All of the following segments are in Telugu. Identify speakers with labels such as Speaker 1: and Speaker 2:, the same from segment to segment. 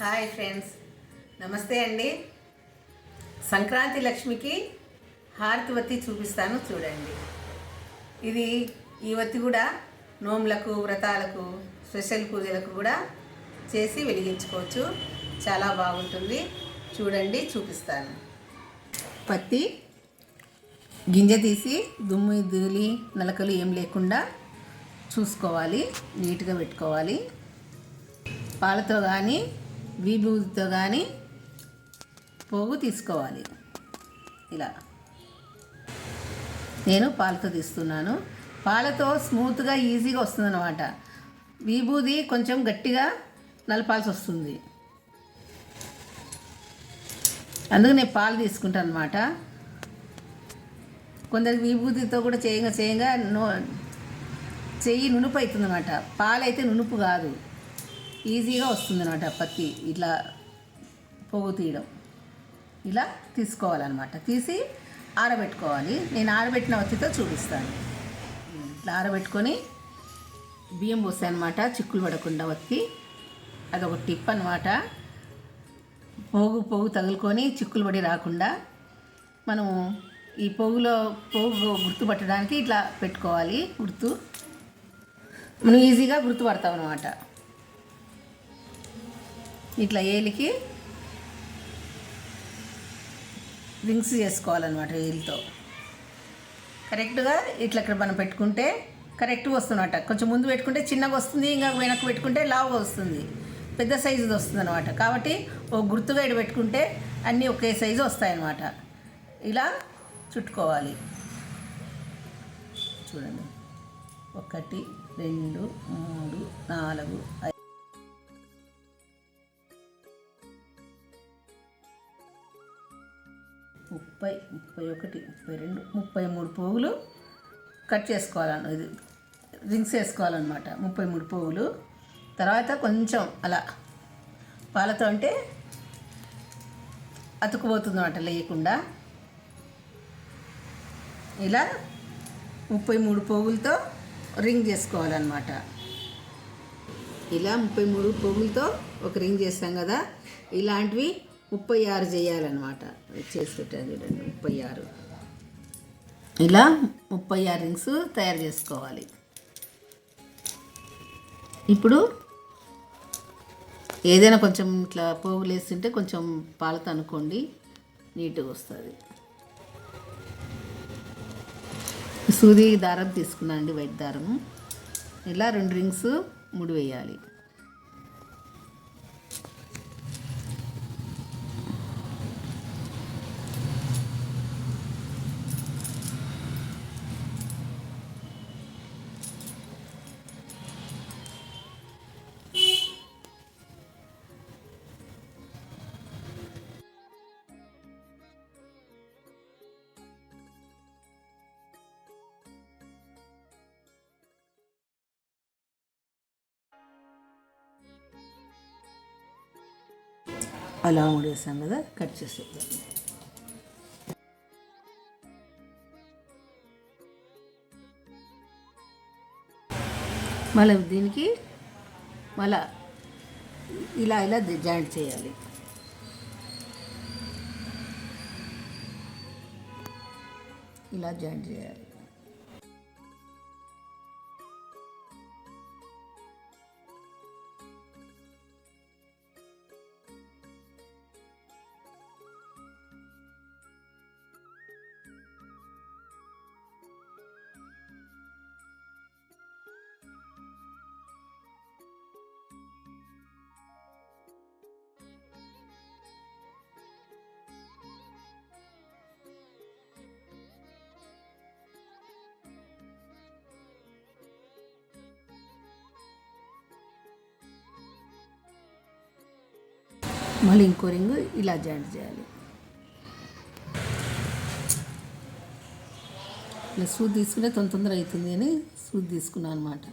Speaker 1: Hi friends. నమస్తే అండి. సంక్రాంతి లక్ష్మికి హారతి వత్తి చూపిస్తాను చూడండి. ఇది ఈ వత్తి కూడా నోములకు వ్రతాలకు స్పెషల్ పూజలకు కూడా చేసి వెలిగించుకోవచ్చు. చాలా బాగుంటుంది. చూడండి చూపిస్తాను. పత్తి గింజ తీసి దుమ్ము ధూళి నలకలు ఏం లేకుండా చూసుకోవాలి. నీట్గా పెట్టుకోవాలి. పాలతో కానీ విభూతితో కానీ పోగు తీసుకోవాలి. ఇలా. నేను పాలతో తీస్తున్నాను. పాలతో స్మూత్గా ఈజీగా వస్తుంది అనమాట విభూది కొంచెం గట్టిగా నలపాల్సి వస్తుంది. అందుకు నేను పాలు తీసుకుంటాను అనమాట కొందరికి విభూతితో కూడా చేయంగా చేయంగా నో చెయ్యి నునుపు అవుతుంది అనమాట పాలైతే నునుపు కాదు. ఈజీగా వస్తుంది అనమాట పత్తి ఇట్లా పొగు తీయడం. ఇలా తీసుకోవాలన్నమాట. తీసి ఆరబెట్టుకోవాలి. నేను ఆరబెట్టిన వత్తితో చూపిస్తాను. ఇట్లా ఆరబెట్టుకొని బియ్యం పోసాను అనమాట చిక్కులు పడకుండా వత్తి. అదొక టిప్ అనమాట పోగు పోగు తగులుకొని చిక్కులు పడి రాకుండా మనము ఈ పోగులో పోగు గుర్తుపట్టడానికి ఇట్లా పెట్టుకోవాలి. గుర్తు. మనం ఈజీగా గుర్తుపడతాం అనమాట ఇట్లా ఏలికి రింగ్స్ చేసుకోవాలన్నమాట ఏలితో. కరెక్ట్గా ఇట్లా ఇక్కడ మనం పెట్టుకుంటే కరెక్ట్గా వస్తుందన్నమాట. కొంచెం ముందు పెట్టుకుంటే చిన్నగా వస్తుంది ఇంకా వెనక్కి పెట్టుకుంటే లావుగా వస్తుంది. పెద్ద సైజుది వస్తుంది అనమాట కాబట్టి ఓ గుర్తుగా ఇక్కడ పెట్టుకుంటే అన్నీ ఒకే సైజు వస్తాయన్నమాట. ఇలా చుట్టుకోవాలి. చూడండి. ఒకటి రెండు మూడు నాలుగు ముప్పై ముప్పై ఒకటి ముప్పై రెండు ముప్పై మూడు పోగులు కట్ చేసుకోవాలన్న ఇది రింగ్స్ వేసుకోవాలన్నమాట. ముప్పై మూడు పోగులు. తర్వాత కొంచెం అలా పాలతో అంటే అతుకుపోతుందన్నమాట లేకుండా ఇలా ముప్పై మూడు పోగులతో రింగ్ చేసుకోవాలన్నమాట. ఇలా ముప్పై మూడు పోగులతో ఒక రింగ్ చేస్తాం కదా. ఇలాంటివి ముప్పై ఆరు చేయాలన్నమాట. చేసి పెట్టాను చూడండి ముప్పై ఆరు. ఇలా ముప్పై ఆరు రింగ్స్ తయారు చేసుకోవాలి. ఇప్పుడు ఏదైనా కొంచెం ఇట్లా పోగులు వేస్తుంటే కొంచెం పాలతో అనుకోండి నీట్గా వస్తుంది. సూది దారం తీసుకున్నాను అండి వైట్ దారము ఇలా రెండు రింగ్స్ ముడి వేయాలి అలా ముడేసాం కదా కట్ చేసేద్దాం. మళ్ళీ దీనికి మళ్ళా ఇలా ఇలా జాయింట్ చేయాలి. ఇలా జాయింట్ చేయాలి. మళ్ళీ ఇంకో రింగ్ ఇలా జాయింట్ చేయాలి. ఇలా సూది తీసుకుంటే తొందర తొందర అవుతుంది అని సూది తీసుకున్నాను అనమాట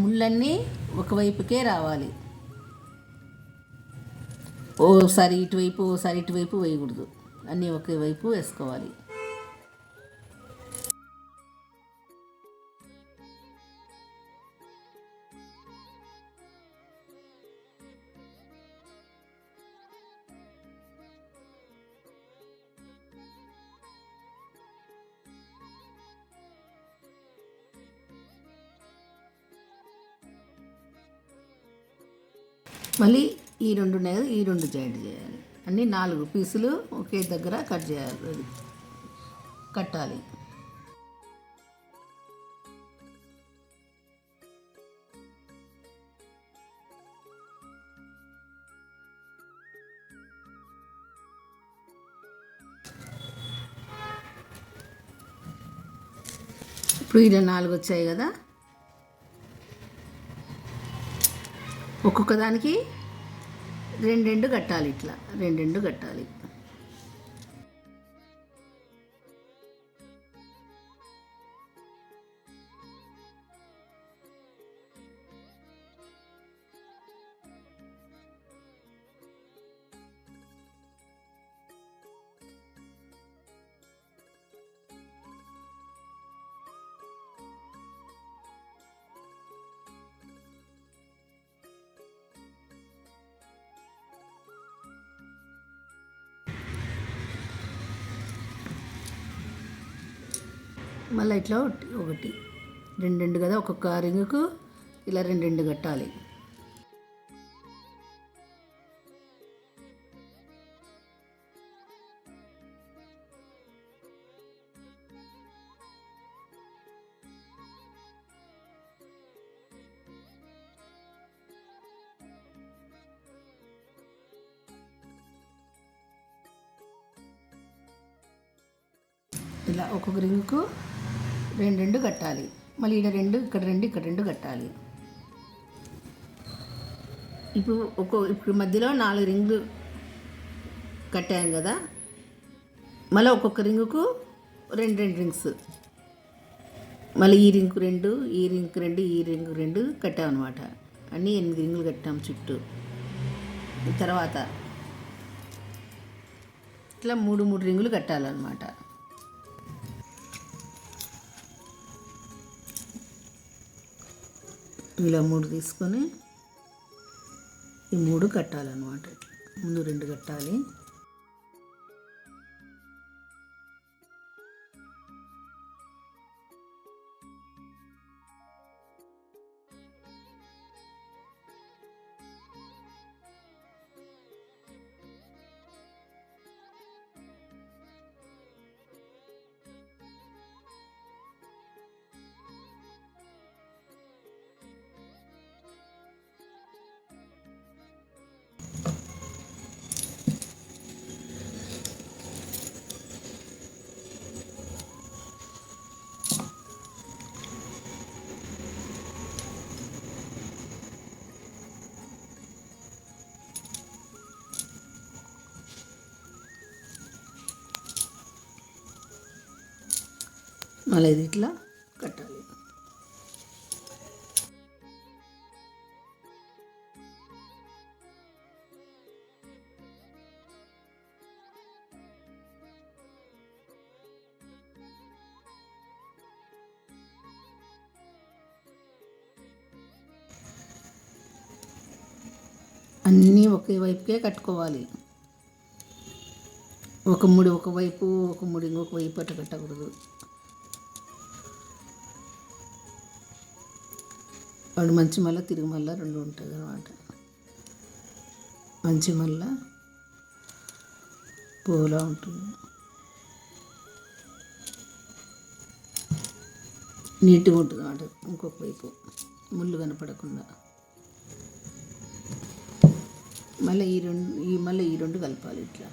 Speaker 1: ముళ్ళన్నీ ఒకవైపుకే రావాలి. ఓసారి ఇటువైపు ఓసారి ఇటువైపు వేయకూడదు. అన్నీ ఒకే వైపు వేసుకోవాలి. మళ్ళీ ఈ రెండు ఉన్నాయి కదా ఈ రెండు జాయింట్ చేయాలి. అన్ని నాలుగు పీసులు ఒకే దగ్గర కట్ చేయాలి అది కట్టాలి. ఇప్పుడు ఇలా నాలుగు వచ్చాయి కదా ఒక్కొక్క దానికి రెండు రెండు కట్టాలి ఇట్లా. రెండు రెండు కట్టాలి. మళ్ళీ ఇట్లా ఒకటి ఒకటి. రెండు రెండు కదా ఒక్కొక్క రింగుకు ఇలా రెండు రెండు కట్టాలి. ఇలా ఒక్కొక్క రింగుకు రెండు రెండు కట్టాలి. మళ్ళీ ఇక్కడ రెండు ఇక్కడ రెండు ఇక్కడ రెండు కట్టాలి. ఇప్పుడు ఒక్కో ఇప్పుడు మధ్యలో నాలుగు రింగులు కట్టాం కదా. మళ్ళీ ఒక్కొక్క రింగుకు రెండు రెండు రింగ్స్. మళ్ళీ ఈ రింగ్కు రెండు ఈ రింగ్కు రెండు ఈ రింగ్ రెండు కట్టామన్నమాట అన్నీ ఎనిమిది రింగులు కట్టాం చుట్టూ. తర్వాత ఇట్లా మూడు మూడు రింగులు కట్టాలన్నమాట. ఇలా మూడు తీసుకొని ఈ మూడు కట్టాలన్నమాట. ముందు రెండు కట్టాలి. మళ్ళీ ఇది ఇట్లా కట్టాలి. అన్నీ ఒకే వైపుకే కట్టుకోవాలి. ఒక ముడి ఒక వైపు ఒక ముడి ఇంకొక వైపు అట్ట కట్టకూడదు. వాడు మంచి మల్ల తిరుగు మల్ల రెండు ఉంటుంది అనమాట మంచి మల్ల పువ్వులా ఉంటుంది. నీట్గా ఉంటుంది అన్నమాట ఇంకొక వైపు. ముళ్ళు కనపడకుండా. మళ్ళీ ఈ రెండు ఈ మళ్ళీ ఈ రెండు కలపాలి ఇట్లా.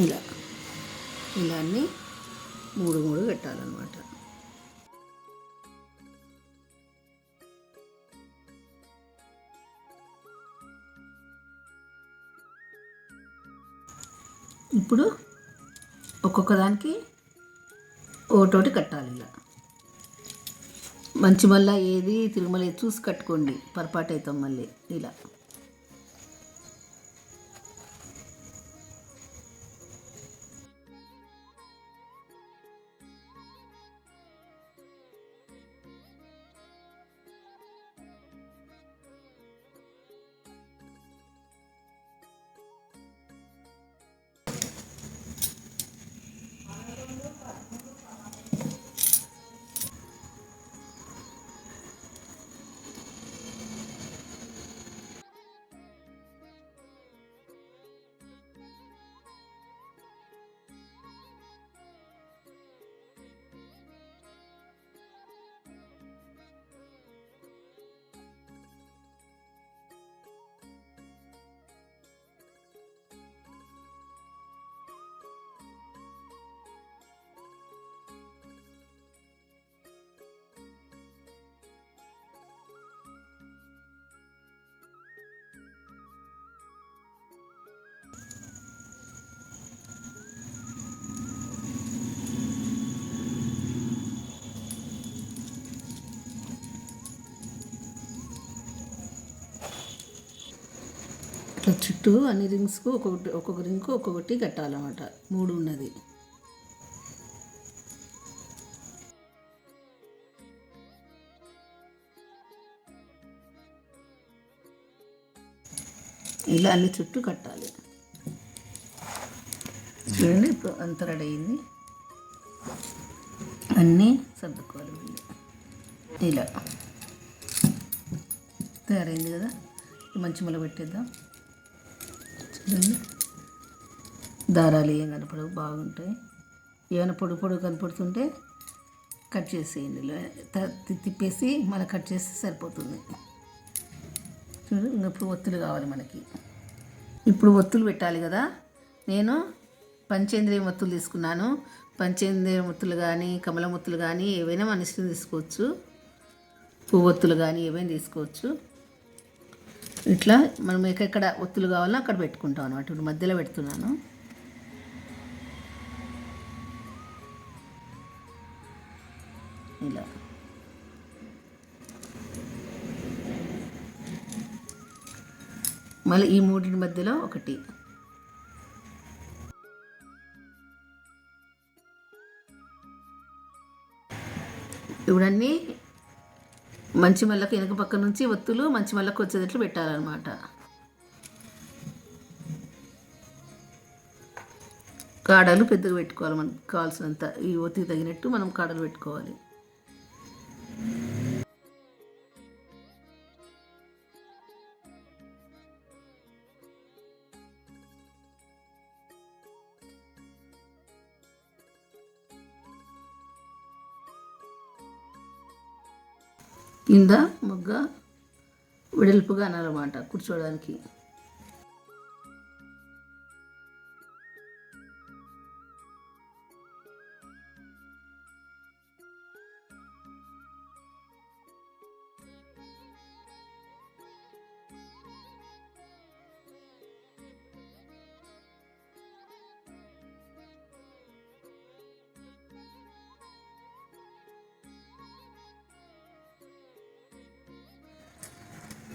Speaker 1: ఇలా. ఇలా అన్నీ మూడు మూడు పెట్టాలన్నమాట. ఇప్పుడు ఒక్కొక్క దానికి ఒకటోటి కట్టాలి ఇలా. మంచి మళ్ళీ ఏది తిరుమల ఏది చూసి కట్టుకోండి. పొరపాటు అవుతాం మళ్ళీ. ఇలా. ఇట్లా చుట్టూ అన్ని రింగ్స్కు ఒక్కొక్కటి ఒక్కొక్క రింగ్కు ఒక్కొక్కటి కట్టాలన్నమాట. మూడు ఉన్నది ఇలా అన్ని చుట్టూ కట్టాలి. చూడండి ఇప్పుడు అంత రెడీ అయింది. అన్నీ సర్దుకోవాలి మళ్ళీ. ఇలా. తయారైంది కదా? మంచి మొల పెట్టేద్దాం. దారాలు ఏం కనపడవు బాగుంటాయి. ఏమైనా పొడి పొడి కనపడుతుంటే కట్ చేసేయండి. తిప్పేసి మళ్ళీ కట్ చేస్తే సరిపోతుంది. చూడు ఇప్పుడు ఒత్తులు కావాలి మనకి. ఇప్పుడు ఒత్తులు పెట్టాలి కదా. నేను పంచేంద్రియ ఒత్తులు తీసుకున్నాను. పంచేంద్రియ ఒత్తులు కానీ కమలం ఒత్తులు కానీ ఏవైనా మన ఇష్టం తీసుకోవచ్చు. పువ్వొత్తులు కానీ ఏవైనా తీసుకోవచ్చు. ఇట్లా మనం ఎక్కడెక్కడ ఒత్తులు కావాలో అక్కడ పెట్టుకుంటాం అనమాట ఇప్పుడు మధ్యలో పెడుతున్నాను. ఇలా. మళ్ళీ ఈ మూడింటి మధ్యలో ఒకటి. ఇవన్నీ మంచి మళ్ళకు వెనక పక్క నుంచి ఒత్తులు మంచి మళ్ళకు వచ్చేటట్లు పెట్టాలన్నమాట. కాడలు పెద్దగా పెట్టుకోవాలి మనకు కావాల్సినంత ఈ ఒత్తికి తగినట్టు మనం కాడలు పెట్టుకోవాలి. కింద మొగ్గ వెడల్పుగా అనాలన్నమాట కూర్చోవడానికి.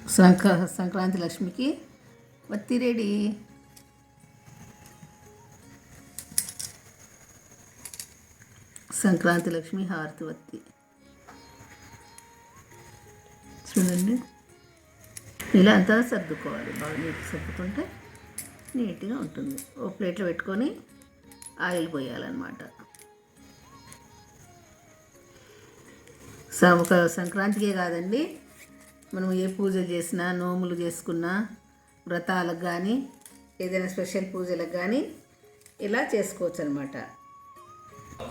Speaker 1: సంక్ర సంక్రాంతి లక్ష్మికి. వత్తి రెడీ. సంక్రాంతి లక్ష్మి హారతి వత్తి. చూడండి. ఇలా అంతా సర్దుకోవాలి. బాగా నీట్ సర్దుకుంటే నీట్గా ఉంటుంది. ఓ ప్లేట్లో పెట్టుకొని ఆయిల్ పోయాలన్నమాట. ఒక సంక్రాంతికే కాదండి. మనం ఏ పూజ చేసినా నోములు చేసుకున్నా వ్రతాలకు కానీ ఏదైనా స్పెషల్ పూజలకు కానీ ఇలా చేసుకోవచ్చు అనమాట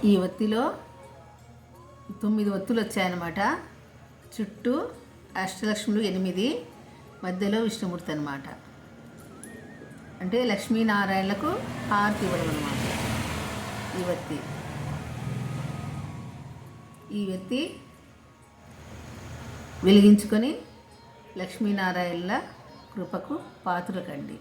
Speaker 1: ఈ ఒత్తిలో తొమ్మిది ఒత్తులు వచ్చాయన్నమాట. చుట్టూ అష్టలక్ష్ములు ఎనిమిది మధ్యలో విష్ణుమూర్తి అనమాట అంటే లక్ష్మీనారాయణలకు హారతి ఇవ్వడం అనమాట ఈ వత్తి. ఈ వ్యక్తి వెలిగించుకొని లక్ష్మీనారాయణల కృపకు పాత్ర కండి